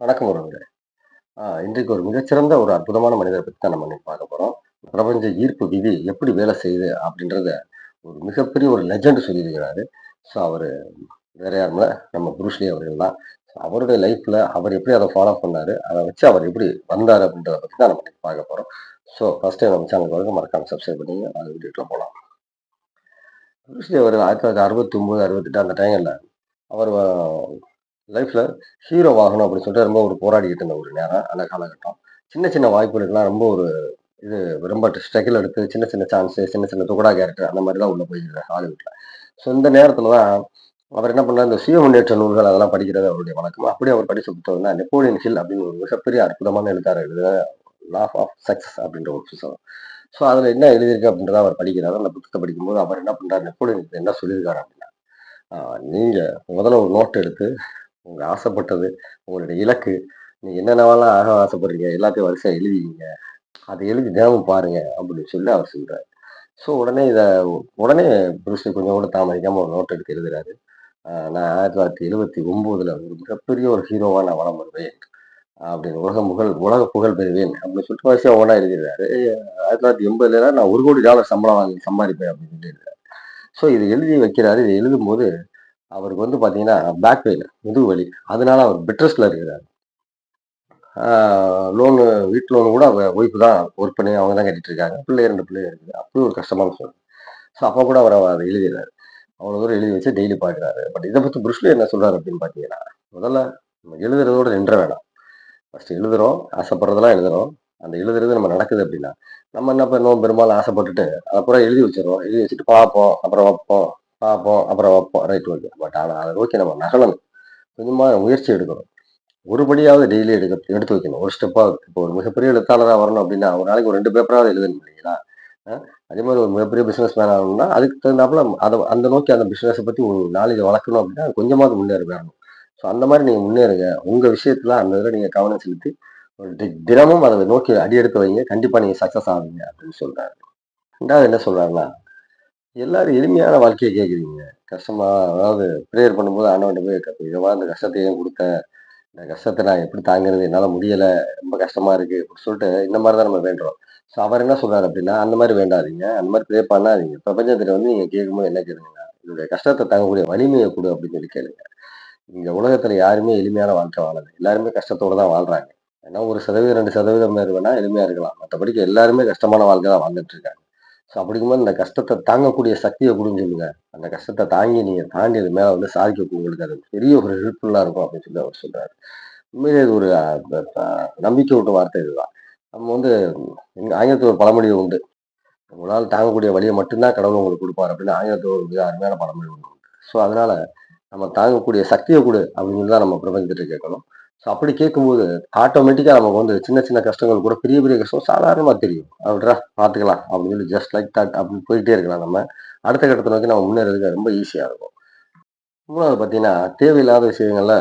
வணக்கம் உறவுகளே. இன்றைக்கு ஒரு மிகச்சிறந்த ஒரு அற்புதமான மனிதரை பற்றி தான் நம்ம இன்னைக்கு பார்க்க போகிறோம் பிரபஞ்ச ஈர்ப்பு விதி எப்படி வேலை செய்யுது அப்படின்றத ஒரு மிகப்பெரிய ஒரு லெஜண்ட் சொல்லியிருக்கிறாரு ஸோ அவர் வேற யாருமே நம்ம புருஷ்லி அவர்கள் தான். அவருடைய லைஃப்பில் அவர் எப்படி அதை ஃபாலோ பண்ணார் அதை வச்சு அவர் எப்படி வந்தார் அப்படின்றத பற்றி தான் நம்ம இன்னைக்கு பார்க்க போகிறோம் ஸோ ஃபர்ஸ்ட் டைம் நம்ம சேனல் வரைக்கும் மறக்காமல் சப்ஸ்கிரைப் பண்ணி அந்த வீடியோக்குள்ள போகலாம் புருஷ்லி அவர் ஆயிரத்தி தொள்ளாயிரத்தி அறுபத்தி ஒம்பது அறுபத்தெட்டு அந்த டைமில் அவர் லைஃப்பில் ஹீரோ வாகனம் அப்படின்னு சொல்லிட்டு ரொம்ப ஒரு போராடிக்கிட்டு இருந்த ஒரு நேரம் அந்த காலகட்டம். சின்ன சின்ன வாய்ப்புகளுக்கெல்லாம் ரொம்ப ஒரு இது ரொம்ப ஸ்ட்ரகிள் எடுத்து சின்ன சின்ன சான்ஸு சின்ன சின்ன துகடா கேரக்டர் அந்த மாதிரிலாம் உள்ளே போயிருக்காரு ஹாலிவுட்டில் ஸோ இந்த நேரத்தில் தான் அவர் என்ன பண்ணார்? இந்த சுய முன்னேற்ற நூல்கள் அதெல்லாம் படிக்கிறது அவருடைய வழக்கம். அப்படியே அவர் படிச்ச புத்தகம் தான் நெப்போலியன் ஹில் அப்படின்னு ஒரு மிகப்பெரிய அற்புதமான எழுத்தார் எழுதுற லாஃப் ஆஃப் சக்ஸஸ் அப்படின்ற ஒரு புத்தகம். ஸோ அதில் என்ன எழுதியிருக்கு அப்படின்றத அவர் படிக்கிறாரு. அந்த புத்தகத்தை படிக்கும்போது அவர் என்ன பண்ணுறாரு நெப்போலியன் என்ன சொல்லியிருக்காரு அப்படின்னா நீங்கள் முதல்ல ஒரு நோட் எடுத்து உங்க ஆசைப்பட்டது உங்களுடைய இலக்கு நீங்க என்னென்னவெல்லாம் ஆக ஆசைப்படுறீங்க எல்லாத்தையும் வரிசையா எழுதிங்க அதை எழுதி தினமும் பாருங்க அப்படின்னு சொல்லி அவர் சொல்றாரு. ஸோ உடனே இதை உடனே புருஷன் கொஞ்சம் கூட தாமதிக்காம ஒரு நோட் எடுத்து எழுதுறாரு. நான் ஆயிரத்தி தொள்ளாயிரத்தி எழுபத்தி ஒன்பதுல ஒரு மிகப்பெரிய ஒரு ஹீரோவா நான் வளம் வருவேன் அப்படின்னு உலக புகழ் உலக புகழ் பெறுவேன் அப்படின்னு சொல்லிட்டு வரிசையா ஒன்றா எழுதிடுறாரு. ஆயிரத்தி தொள்ளாயிரத்தி எண்பதுல நான் ஒரு கோடி டாலர் சம்பளம் வாங்கி சம்பாதிப்பேன் அப்படின்னு சொல்லி எழுதுறாரு ஸோ இது எழுதி வைக்கிறாரு. இதை எழுதும்போது அவருக்கு வந்து பார்த்தீங்கன்னா பேக் பெயின் முதுகு வலி. அதனால அவர் பெட்ரெஸ்ட்ல இருக்கிறார். லோனு வீட்டு லோனு கூட அவங்க ஒய்ஃபு தான் ஒர்க் பண்ணி அவங்க தான் கட்டிட்டு இருக்காங்க. பிள்ளை ரெண்டு பிள்ளை இருக்குது. அப்படி ஒரு கஷ்டமான சூழ்நிலை. ஸோ அப்போ கூட அவர் அதை எழுதிடுறாரு. அவ்வளோ தூரம் எழுதி வச்சு டெய்லி பார்க்குறாரு பட் இதை பற்றி புருஷ்லி என்ன சொல்கிறார் அப்படின்னு பார்த்தீங்கன்னா முதல்ல நம்ம எழுதுறதோட நின்ற வேணாம். ஃபஸ்ட்டு எழுதுகிறோம் ஆசைப்படுறதெல்லாம் எழுதுறோம். அந்த எழுதுறது நம்ம நடக்குது அப்படின்னா நம்ம என்ன பண்ணுவோம்? பெரும்பாலும் ஆசைப்பட்டுட்டு அப்புறம் எழுதி வச்சிடறோம். எழுதி வச்சுட்டு பார்ப்போம் அப்புறம் வைப்போம். பார்ப்போம் அப்புறம் வைப்போம் ரைட் ஓகே பட் ஆனால் அதை நோக்கி நம்ம நகலணும். கொஞ்சமாக முயற்சி எடுக்கணும். ஒருபடியாவது டெய்லி எடுக்க எடுத்து வைக்கணும். ஒரு ஸ்டெப்பாக இப்போ ஒரு மிகப்பெரிய எழுத்தாளராக வரணும் அப்படின்னா ஒரு நாளைக்கு ஒரு ரெண்டு பேப்பராவது எழுதணும் இல்லைங்களா? அதே மாதிரி ஒரு மிகப்பெரிய பிஸ்னஸ் மேன் ஆகணும்னா அதுக்கு தகுந்தாப்புல அதை அந்த நோக்கி அந்த பிஸ்னஸை பற்றி ஒரு நாலேஜ் வளர்க்கணும் அப்படின்னா கொஞ்சமாவது முன்னேற வேணும் ஸோ அந்த மாதிரி நீங்கள் முன்னேறுங்க. உங்கள் விஷயத்துல அந்த இதில் நீங்கள் கவனம் செலுத்தி ஒரு தி- தினமும் அதை நோக்கி அடி எடுத்து வைங்க. கண்டிப்பாக நீங்கள் சக்ஸஸ் ஆகுங்க அப்படின்னு சொல்கிறாரு ரெண்டாவது என்ன சொல்கிறாருன்னா எல்லாரும் எளிமையான வாழ்க்கையை கேட்குறீங்க கஷ்டமா அதாவது ப்ரேயர் பண்ணும்போது ஆண்டவன் போய் "கர்த்தா, இதவா இந்த கஷ்டத்தை ஏன் கொடுத்த? இந்த கஷ்டத்தை நான் எப்படி தாங்கிறது? என்னால் முடியலை ரொம்ப கஷ்டமா இருக்கு அப்படின்னு சொல்லிட்டு இந்த மாதிரி தான் நம்ம வேண்டுறோம். ஸோ அவர் என்ன சொல்றாரு அப்படின்னா அந்த மாதிரி வேண்டாதீங்க அந்த மாதிரி ப்ரே பண்ணாதீங்க. பிரபஞ்சத்தில் வந்து நீங்கள் கேட்கும்போது என்ன கேளுங்க என்னுடைய கஷ்டத்தை தாங்கக்கூடிய வலிமையை கொடு அப்படின்னு சொல்லி கேளுங்க. இங்கே உலகத்தில் யாருமே எளிமையான வாழ்க்கை வாழலை. எல்லாருமே கஷ்டத்தோடு தான் வாழ்றாங்க. ஏன்னா ஒரு சதவீதம் ரெண்டு சதவீதம் பேர் வேணா எளிமையாக இருக்கலாம். மற்றபடிக்கு எல்லாருமே கஷ்டமான வாழ்க்கை தான் வாழ்ந்துட்டு இருக்காங்க. ஸோ அப்படிங்கும்போது இந்த கஷ்டத்தை தாங்கக்கூடிய சக்தியை கொடுன்னு சொல்லுங்க அந்த கஷ்டத்தை தாங்கி நீங்கள் தாண்டி அது மேலே வந்து சாதிக்க உங்களுக்கு அது பெரிய ஒரு ஹெல்ப்ஃபுல்லாக இருக்கும் அப்படின்னு சொல்லி அவர் சொல்கிறார் உண்மையிலே இது ஒரு நம்பிக்கை விட்ட வார்த்தை இதுதான். நம்ம வந்து எங்கள் ஆங்கிலத்தில் ஒரு பழமொழி உண்டு. உங்களால் தாங்கக்கூடிய வழியை மட்டும்தான் கடவுள் உங்களுக்கு கொடுப்பார் அப்படின்னு ஆங்கிலத்தில் ஒரு மிக அருமையான பழமொழி உண்டு. ஸோ அதனால் நம்ம தாங்கக்கூடிய சக்தியை கொடு அப்படின்னு தான் நம்ம பிரபஞ்சத்தை கேட்கணும். ஸோ அப்படி கேட்கும்போது ஆட்டோமேட்டிக்காக நமக்கு வந்து சின்ன சின்ன கஷ்டங்கள் கூட பெரிய பெரிய கஷ்டம் சாதாரணமாக தெரியும். அப்படின்றா பார்த்துக்கலாம் அப்படின்னு சொல்லி ஜஸ்ட் லைக் தட் அப்படின்னு போயிட்டே இருக்கலாம் நம்ம. அடுத்த கட்டத்தை நோக்கி நம்ம முன்னேறதுக்கு ரொம்ப ஈஸியாக இருக்கும். மூணாவது பார்த்தீங்கன்னா தேவையில்லாத விஷயங்கள்ல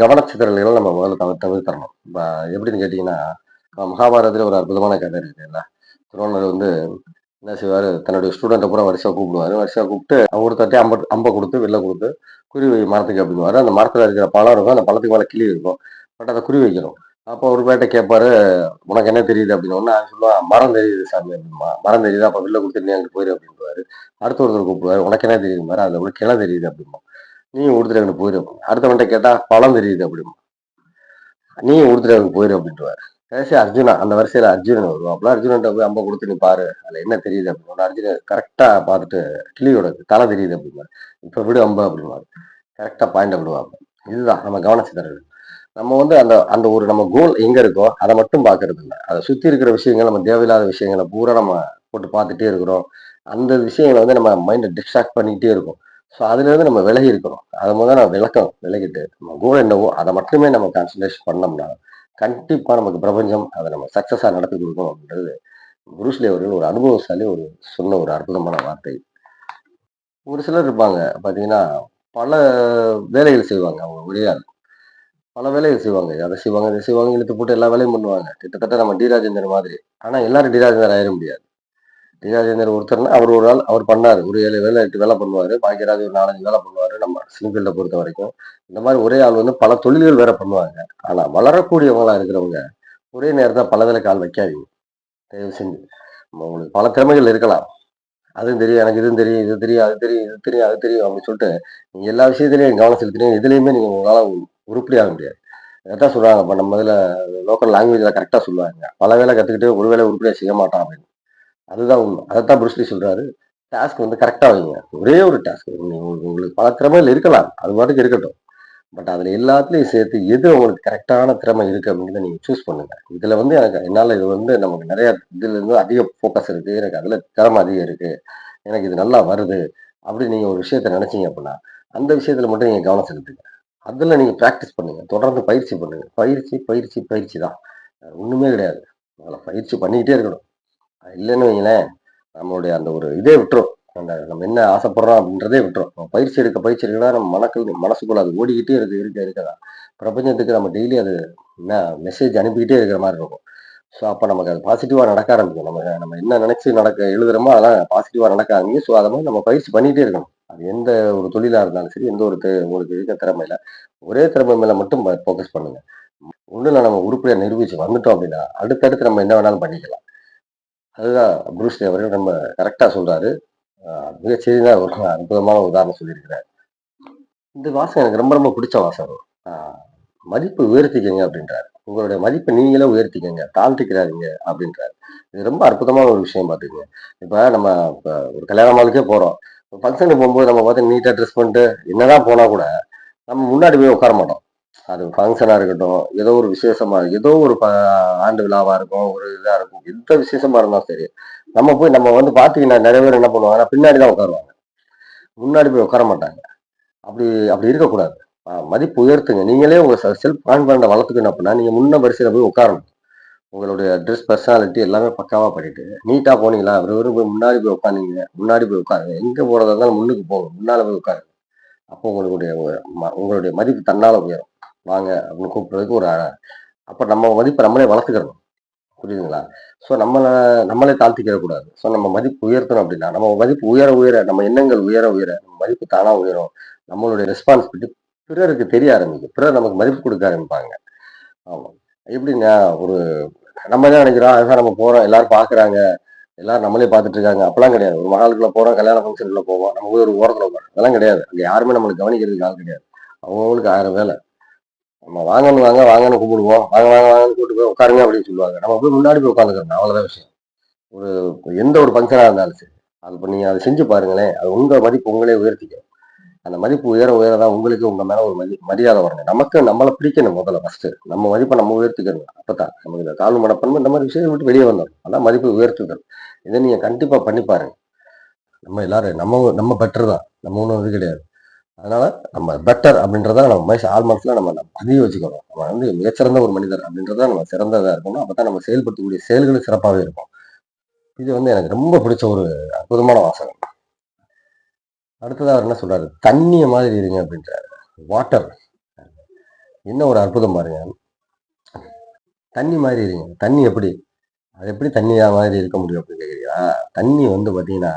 கவனச்சிதறல்களை நம்ம முதல்ல தவிர தவிர்த்தரணும். இப்போ எப்படின்னு கேட்டிங்கன்னா மகாபாரதத்தில் மகாபாரதத்துல ஒரு அற்புதமான கதை இருக்குல்ல துரோணர் வந்து என்ன செய்வாரு? தன்னுடைய ஸ்டூடெண்ட்டை பூரா வரிசையா கூப்பிடுவாரு. வரிசையா கூப்பிட்டு ஒரு தட்டி அம்ப அம்பை கொடுத்து வெளில கொடுத்து குருவி மரத்துக்கு அப்படிங்குவாரு அந்த மரத்துல இருக்கிற பழம் இருக்கும். அந்த பழத்துக்கு மேல கிளி இருக்கும். பட் அதை குறி வைக்கணும். அப்போ ஒரு பேட்டை கேட்பாரு உனக்கு என்ன தெரியுது? அப்படின்னு ஒன்று சொல்லுவான் மரம் தெரியுது சாமி அப்படிமா மரம் தெரியுது? அப்போ வெளில கொடுத்து நீ அங்கே போயிரு அப்படின்வாரு அடுத்த ஒருத்தர் கூப்பிடுவாரு உனக்கு என்ன தெரியுது மாதிரி அதை உனக்கு கிளை தெரியுது அப்படிமா நீ கொடுத்துட்டு அங்கே போயிரு அடுத்தவன்ட்ட கேட்டா பழம் தெரியுது அப்படிமா நீ கொடுத்துட்டு அங்கே போயிரு அப்படின்றாரு கடைசி அர்ஜுனா அந்த வரிசையில அர்ஜுனன் வருவான் அப்பலாம் அர்ஜுனன்ட்ட போய் அம்ப கொடுத்து நீ பாரு அதில் என்ன தெரியுது? அப்படின்னு அர்ஜுனன் கரெக்டா பார்த்துட்டு கிளியோட தலை தெரியுது அப்படிம்பாரு இப்ப விடு அம்பை அப்படிம்பாரு கரெக்டா பாயிண்ட் விடுவாங்க இதுதான் நம்ம கவனிச்சுதறது நம்ம வந்து அந்த அந்த ஒரு நம்ம கோல் எங்க இருக்கோ அதை மட்டும் பார்க்கறது இல்லை அதை சுத்தி இருக்கிற விஷயங்கள் நம்ம தேவையில்லாத விஷயங்களை பூரா நம்ம போட்டு பார்த்துட்டே இருக்கிறோம். அந்த விஷயங்களை வந்து நம்ம மைண்டை டிஸ்ட்ராக்ட் பண்ணிக்கிட்டே இருக்கும். ஸோ அதுல இருந்து நம்ம விலகி இருக்கணும். அது முதல்ல நம்ம விளக்கம் விலகிட்டு நம்ம கோல் என்னவோ அதை மட்டுமே நம்ம கான்சன்ட்ரேஷன் பண்ணோம்னா கண்டிப்பா நமக்கு பிரபஞ்சம் அதை நம்ம சக்ஸஸாக நடத்தி கொடுக்கணும் அப்படின்றது புருஸ்லி அவர்கள் ஒரு அனுபவசாலி ஒரு சொன்ன ஒரு அற்புதமான வார்த்தை. ஒரு சிலர் இருப்பாங்க. பாத்தீங்கன்னா பல வேலைகள் செய்வாங்க. அவங்க ஒளியால் பல வேலைகள் செய்வாங்க. அதை செய்வாங்க இதை செய்வாங்க இழுத்து போட்டு எல்லா வேலையும் பண்ணுவாங்க. கிட்டத்தட்ட நம்ம டி ராஜேந்தர் மாதிரி. ஆனால் எல்லாரும் டி ராஜேந்தர் ஆயிட முடியாது. டி ராஜேந்தர் ஒருத்தர்னா அவர் ஒரு ஆள் அவர் பண்ணார். ஒரு ஏழு வேலை எட்டு வேலை பண்ணுவார். பாக்கியராஜ் ஒரு நாலஞ்சு வேலை பண்ணுவார். நம்ம சிங்கிள்ல பொறுத்த வரைக்கும். இந்த மாதிரி ஒரே ஆள் வந்து பல தொழில்கள் வேற பண்ணுவாங்க. ஆனால் வளரக்கூடியவங்களா இருக்கிறவங்க ஒரே நேரத்தில் பல வேலை கால் வைக்காதீங்க. தயவு செஞ்சு. நம்ம உங்களுக்கு பல திறமைகள் இருக்கலாம். அதுவும் தெரியும் எனக்கு இதுவும் தெரியும் இது தெரியும் அது தெரியும் இது தெரியும் அது தெரியும் அப்படின்னு சொல்லிட்டு நீங்கள் எல்லா விஷயத்துலையும் கவனம் செலுத்துறீங்க இதுலேயுமே நீங்கள் உங்களால் உருப்படி ஆக முடியாது. கரெக்டாக சொல்கிறாங்க இப்போ நம்ம இதில் லோக்கல் லாங்குவேஜில் கரெக்டாக சொல்லுவாங்க. பல வேலை கற்றுக்கிட்டு ஒரு வேலை உருப்படியாக செய்ய மாட்டான் அப்படின்னு. அதுதான் உண்மை. அதைத்தான் புருஷ்லி சொல்கிறாரு டாஸ்க் வந்து கரெக்டாக வைங்க. ஒரே ஒரு டாஸ்க் உங்களுக்கு பல திறமைகள் இருக்கலாம். அது பாட்டுக்கு இருக்கட்டும். பட் அதில் எல்லாத்துலேயும் சேர்த்து எது உங்களுக்கு கரெக்டான திறமை இருக்கு அப்படின்னு நீங்கள் சூஸ் பண்ணுங்கள் இதில் வந்து எனக்கு என்னால் இது வந்து நமக்கு நிறையா இதுலேருந்து அதிக ஃபோக்கஸ் இருக்குது எனக்கு அதில் திறமை அதிகம் இருக்குது எனக்கு இது நல்லா வருது. அப்படி நீங்கள் ஒரு விஷயத்த நினச்சிங்க அப்படின்னா அந்த விஷயத்தில் மட்டும் நீங்கள் கவனம் செலுத்துங்க. அதில் நீங்கள் ப்ராக்டிஸ் பண்ணுங்கள் தொடர்ந்து பயிற்சி பண்ணுங்கள் பயிற்சி பயிற்சி பயிற்சி தான். ஒன்றுமே கிடையாது. அதில் பயிற்சி பண்ணிக்கிட்டே இருக்கணும். இல்லைன்னு வைங்களேன் நம்மளுடைய அந்த ஒரு இதே விட்டுரும். அந்த நம்ம என்ன ஆசைப்படுறோம் அப்படின்றதே விட்டுரும். நம்ம பயிற்சி எடுக்க பயிற்சி எடுக்கனா நம்ம மனக்கள் மனசுக்குள்ள அது ஓடிக்கிட்டே இருக்கு இருக்க இருக்கதான் பிரபஞ்சத்துக்கு நம்ம டெய்லி அது என்ன மெசேஜ் அனுப்பிக்கிட்டே இருக்கிற மாதிரி இருக்கும். ஸோ அப்போ நமக்கு அது பாசிட்டிவாக நடக்க ஆரம்பிக்கும். நம்ம நம்ம என்ன நினச்சி நடக்க எழுதுறோமோ அதெல்லாம் பாசிட்டிவாக நடக்க ஆரம்பிக்கும். ஸோ அதை மாதிரி நம்ம பயிற்சி பண்ணிகிட்டே இருக்கணும். அது எந்த ஒரு தொழிலாக இருந்தாலும் சரி எந்த ஒரு உங்களுக்கு இருக்க திறமையில ஒரே திறமை மேலே மட்டும் ஃபோக்கஸ் பண்ணுங்க. ஒண்ணுல நம்ம உருப்படியாக நிரூபித்து வந்துட்டோம் அப்படின்னா அடுத்தடுத்து நம்ம என்ன வேணாலும் பண்ணிக்கலாம். அதுதான் புரூஸ்லி அவர்கள் நம்ம கரெக்டாக சொல்கிறாரு ஆஹ் ஒரு அற்புதமான உதாரணம் சொல்லியிருக்கிறார். இந்த வாசகம் எனக்கு ரொம்ப ரொம்ப பிடிச்ச வாசகம். மதிப்பு உயர்த்திக்கங்க அப்படின்றாரு. உங்களுடைய மதிப்பை நீங்களே உயர்த்திக்கங்க. தாழ்த்திக்கிறாதீங்க அப்படின்றாரு. இது ரொம்ப அற்புதமான ஒரு விஷயம் பார்த்துக்கங்க. இப்போ நம்ம இப்போ ஒரு கல்யாண மாலுக்கே போகிறோம் ஃபங்க்ஷனுக்கு போகும்போது நம்ம பார்த்து நீட்டாக ட்ரெஸ் பண்ணிட்டு என்னதான் போனால் கூட நம்ம முன்னாடி போய் உட்கார மாட்டோம். அது ஃபங்க்ஷனாக இருக்கட்டும் ஏதோ ஒரு விசேஷமாக ஏதோ ஒரு ப- ஆண்டு விழாவாக இருக்கும் ஒரு இதாக இருக்கும். எந்த விசேஷமாக இருந்தாலும் சரி நம்ம போய் நம்ம வந்து பார்த்தீங்கன்னா நிறைய பேர் என்ன பண்ணுவாங்கன்னா பின்னாடி தான் உட்காருவாங்க. முன்னாடி போய் உட்கார மாட்டாங்க. அப்படி அப்படி இருக்கக்கூடாது. மதிப்பு உயர்த்துங்க. நீங்களே உங்க செல்ஃப் கான்பிடண்ட வளர்த்துக்கணும் அப்படின்னா நீங்க முன்ன வரிசையில போய் உட்காரணும். உங்களுடைய ட்ரெஸ் பர்சனாலிட்டி எல்லாமே பக்காவா பண்ணிட்டு நீட்டா போனீங்களா வெறும் போய் முன்னாடி போய் உட்காந்தீங்க முன்னாடி போய் உட்காருங்க. எங்க போறதா இருந்தாலும் முன்னுக்கு போங்க முன்னால போய் உட்காருங்க. அப்போ உங்களுடைய ம- உங்களுடைய மதிப்பு தன்னால உயரும். வாங்க அப்படின்னு கூப்பிடுறதுக்கு ஒரு அப்போ அப்ப நம்ம மதிப்பை நம்மளே வளர்த்துக்கிறணும் புரியுதுங்களா? ஸோ நம்மளை நம்மளே தாழ்த்திக்கிற கூடாது. ஸோ நம்ம மதிப்பு உயர்த்தணும் அப்படின்னா நம்ம மதிப்பு உயர உயர நம்ம எண்ணங்கள் உயர உயர நம்ம மதிப்பு தானா உயரும். நம்மளுடைய ரெஸ்பான்சிபிலிட்டி பிறருக்கு தெரிய ஆரம்பிக்கும். பிறர் நமக்கு மதிப்பு கொடுக்க ஆரம்பிப்பாங்க. ஆமா. எப்படின்னா ஒரு நம்ம என்ன நினைக்கிறோம்? அதுதான் நம்ம போறோம். எல்லாரும் பாக்குறாங்க. எல்லாரும் நம்மளே பார்த்துட்டு இருக்காங்க. அப்பெல்லாம் கிடையாது. ஒரு மகாலுக்குள்ள போறோம் கல்யாண ஃபங்க்ஷனுக்குள்ள போவோம். நம்ம போய் ஒரு ஓரத்துல உட்காரும் அதெல்லாம் கிடையாது. அங்க யாருமே நம்மளுக்கு கவனிக்கிறதுக்கு ஆள் கிடையாது. அவங்களுக்கு ஆயிரம் வேலை. நம்ம வாங்கன்னு வாங்க வாங்கன்னு கூப்பிடுவோம் வாங்க வாங்க வாங்கன்னு கூப்பிட்டு போய் உட்காருங்க அப்படின்னு சொல்லுவாங்க. நம்ம போய் முன்னாடி போய் உட்காந்துக்கிறோம் அவ்வளவுதான் விஷயம். ஒரு எந்த ஒரு ஃபங்க்ஷனா இருந்தாலும் சரி. அது இப்போ நீங்க அதை செஞ்சு பாருங்களேன். அது உங்க மதிப்பு உங்களே உயர்த்திக்கும். அந்த மதிப்பு உயர உயர தான் உங்களுக்கு உங்க மேல ஒரு மதி மரியாதை வரணும். நமக்கு நம்மளை பிடிக்கணும் முதல்ல ஃபர்ஸ்ட் நம்ம மதிப்பை நம்ம உயர்த்திக்கணும். அப்பதான் நமக்கு இந்த தாழ்வு மனப்பன்மை இந்த மாதிரி விஷயம் விட்டு வெளியே வந்தோம் அதான் மதிப்பு உயர்த்துதல். இதை நீங்க கண்டிப்பா பண்ணி பாருங்க. நம்ம எல்லாரும் நம்ம நம்ம பெட்டர் தான். நம்ம ஒன்றும் இது கிடையாது. அதனால நம்ம பெட்டர் அப்படின்றத நம்ம மைஸ் ஆள் மனசுல நம்ம பதிவு வச்சுக்கணும். நம்ம வந்து மிகச்சிறந்த ஒரு மனிதர் அப்படின்றத நம்ம சிறந்ததா இருக்கணும். அப்பதான் நம்ம செயல்படுத்தக்கூடிய செயல்களும் சிறப்பாகவே இருக்கும். இது வந்து எனக்கு ரொம்ப பிடிச்ச ஒரு அற்புதமான வாசகம். அடுத்ததாக அவர் என்ன சொல்கிறாரு தண்ணியை மாதிரி இருங்க அப்படின்றாரு. வாட்டர் என்ன ஒரு அற்புதம் பாருங்க. தண்ணி மாதிரி இருங்க. தண்ணி எப்படி? அது எப்படி தண்ணியாக மாதிரி இருக்க முடியும் அப்படின்னு கேட்குறீங்களா தண்ணி வந்து பார்த்தீங்கன்னா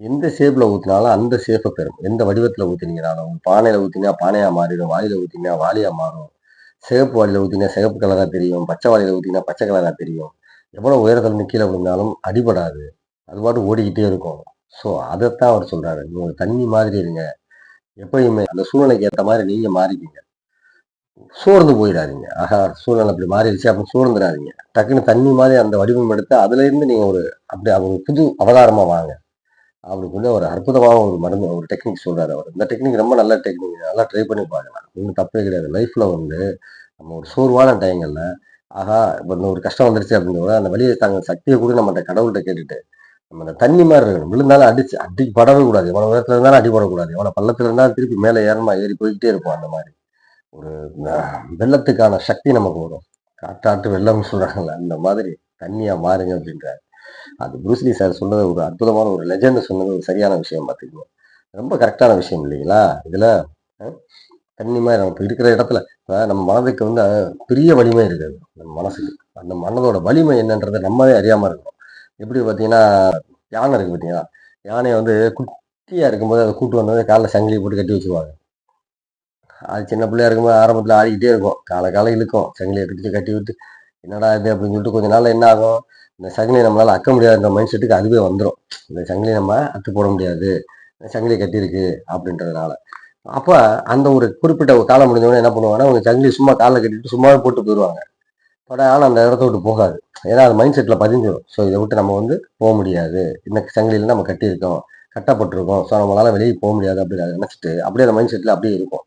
எந்த ஷேப்பில் ஊற்றினாலும் அந்த ஷேப்பை பெறும். எந்த வடிவத்தில் ஊற்றினீங்கனாலும் பானையில் ஊற்றினா பானையாக மாறிடும் வாயில் ஊற்றினா வாலியாக மாறும். சிகப்பு வாலியில் ஊற்றினா சிகப்பு கலராக தெரியும். பச்சை வாலியில் ஊற்றினா பச்சை கலராக தெரியும். எவ்வளோ உயரத்தில் கீழே விழுந்தாலும் அடிபடாது. அது பாட்டு ஓடிக்கிட்டே இருக்கும். ஸோ அதைத்தான் அவர் சொல்கிறாரு நீங்கள் தண்ணி மாதிரி இருங்க. எப்பயுமே அந்த சூழ்நிலைக்கு ஏற்ற மாதிரி நீங்கள் மாறிக்கிங்க. சோர்ந்து போயிடாதீங்க. ஆஹா சூழ்நிலை அப்படி மாறிடுச்சு அப்படி சோர்ந்துடாதீங்க. டக்குன்னு தண்ணி மாதிரி அந்த வடிவம் எடுத்து அதுலேருந்து நீங்கள் ஒரு அப்படி ஒரு புது அவதாரமாக வாங்க. அவருக்கு வந்து ஒரு அற்புதமாக ஒரு மருந்து ஒரு டெக்னிக் சொல்கிறார் அவர். இந்த டெக்னிக் ரொம்ப நல்ல டெக்னிக். நல்லா ட்ரை பண்ணி பார்க்கலாம் ஒன்றும் தப்பே கிடையாது. லைஃப்பில் வந்து நம்ம ஒரு சோர்வான டைங்களில் ஆஹா இப்போ இந்த ஒரு கஷ்டம் வந்துருச்சு கூட அந்த வழியை தாங்க சக்தியை கூட நம்மகிட்ட கடவுள்கிட்ட கேட்டுட்டு நம்ம அந்த தண்ணி மாதிரி இருக்கணும். விழுந்தாலும் அடிச்சு அடி படவே கூடாது எவ்வளவு உயரத்துல இருந்தாலும் அடிபடக்கூடாது எவ்வளவு பள்ளத்துல இருந்தாலும் திருப்பி மேலே ஏறமா ஏறி போய்கிட்டே இருப்போம் அந்த மாதிரி. ஒரு வெள்ளத்துக்கான சக்தி நமக்கு வரும். காற்றாட்டு வெள்ளம்னு சொல்றாங்கல்ல அந்த மாதிரி தண்ணியா மாறுங்க அப்படின்றாரு. அது புருஸ்லி சார் சொன்னது ஒரு அற்புதமான ஒரு லெஜெண்ட் சொன்னது ஒரு சரியான விஷயம் பார்த்துக்கோங்க ரொம்ப கரெக்டான விஷயம் இல்லைங்களா? இதுல தண்ணி மாதிரி நம்ம இருக்கிற இடத்துல நம்ம மனதுக்கு வந்து பெரிய வலிமை இருக்காது. நம்ம மனசுக்கு. அந்த மனதோட வலிமை என்னன்றதை நம்மவே அறியாம இருக்கும் எப்படி பார்த்தீங்கன்னா யானை இருக்குது பார்த்தீங்களா? யானையை வந்து குட்டியாக இருக்கும்போது அதை கூட்டு வந்தது காலைல சங்கிலி போட்டு கட்டி வச்சுருவாங்க. அது சின்ன பிள்ளையா இருக்கும்போது ஆரம்பத்தில் ஆடிக்கிட்டே இருக்கும். காலை காலை இழுக்கும். சங்கிலியை கட்டி கட்டி விட்டு என்னடா இது? அப்படின்னு சொல்லிட்டு கொஞ்ச நாளில் என்ன ஆகும்? இந்த சங்கிலியை நம்மளால் அக்க முடியாதுன்ற மைண்ட் செட்டுக்கு அதுவே வந்துடும் இந்த சங்கிலியை நம்ம அத்து போட முடியாது. இந்த சங்கிலி கட்டியிருக்கு அப்படின்றதுனால. அப்போ அந்த ஒரு குறிப்பிட்ட காலம் முடிஞ்சவொடனே என்ன பண்ணுவாங்கன்னா அவங்க சங்கிலி சும்மா காலை கட்டிட்டு சும்மாவே போட்டு போயிடுவாங்க ஆனால் அந்த இடத்த விட்டு போகாது. ஏன்னா அது மைண்ட் செட்டில் பதிஞ்சிடும் ஸோ இதை விட்டு நம்ம வந்து போக முடியாது. இந்த சங்கிலியில் நம்ம கட்டியிருக்கோம். கட்டப்பட்டிருக்கோம். ஸோ நம்மளால் வெளியே போக முடியாது அப்படி நினச்சிட்டு அப்படியே அந்த மைண்ட் செட்டில் அப்படியே இருக்கும்.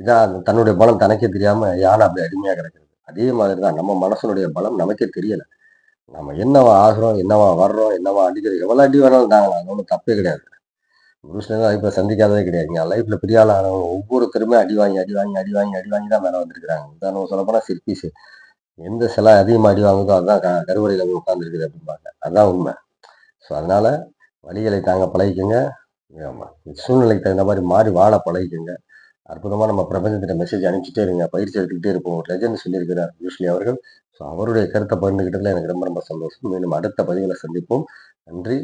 இதான் தன்னுடைய பலம் தனக்கே தெரியாமல் யானை அப்படி அடிமையாக கிடக்குது. அதே மாதிரி தான் நம்ம மனசனுடைய பலம் நமக்கே தெரியலை. நம்ம என்னவா ஆகிறோம் என்னவா வர்றோம் என்னவா அடிக்கிறோம் எவ்வளோ அடி வேணாலும் தாங்க அது ஒன்றும் தப்பே கிடையாது. புருஷன் லைஃப்பில் சந்திக்காததே கிடையாது. லைஃப்பில் லைஃப்ல பெரிய ஆள் ஒவ்வொருத்தருமே அடி வாங்கி அடி வாங்கி அடி வாங்கி அடி வாங்கி தான் மேலே வந்திருக்கிறாங்க. உதாரணம் சொல்லப்போனால் சிற்பிஸ் எந்த சிலை அதிகமாக அடி வாங்குதோ அதுதான் க கருவறையில் போய் உட்காந்துருக்குது அப்படிம்பாங்க. அதுதான் உண்மை. ஸோ அதனால் வழிகளை தாங்க பழகிக்கோங்க. சூழ்நிலைக்கு தகுந்த மாதிரி மாறி வாழ பழகிக்கோங்க. அற்புதமாக நம்ம பிரபஞ்சத்திட்ட மெசேஜ் அனுப்பிச்சிட்டே இருங்க. பயிற்சி எடுத்துக்கிட்டே இருப்போம். ஒரு லெஜண்ட் சொல்லியிருக்கிறார் யூஸ்லி அவர்கள். ஸோ அவருடைய கருத்தை பகிர்ந்துக்கிட்டதில் எனக்கு ரொம்ப ரொம்ப சந்தோஷம். மீண்டும் அடுத்த பதிவில் சந்திப்போம். நன்றி.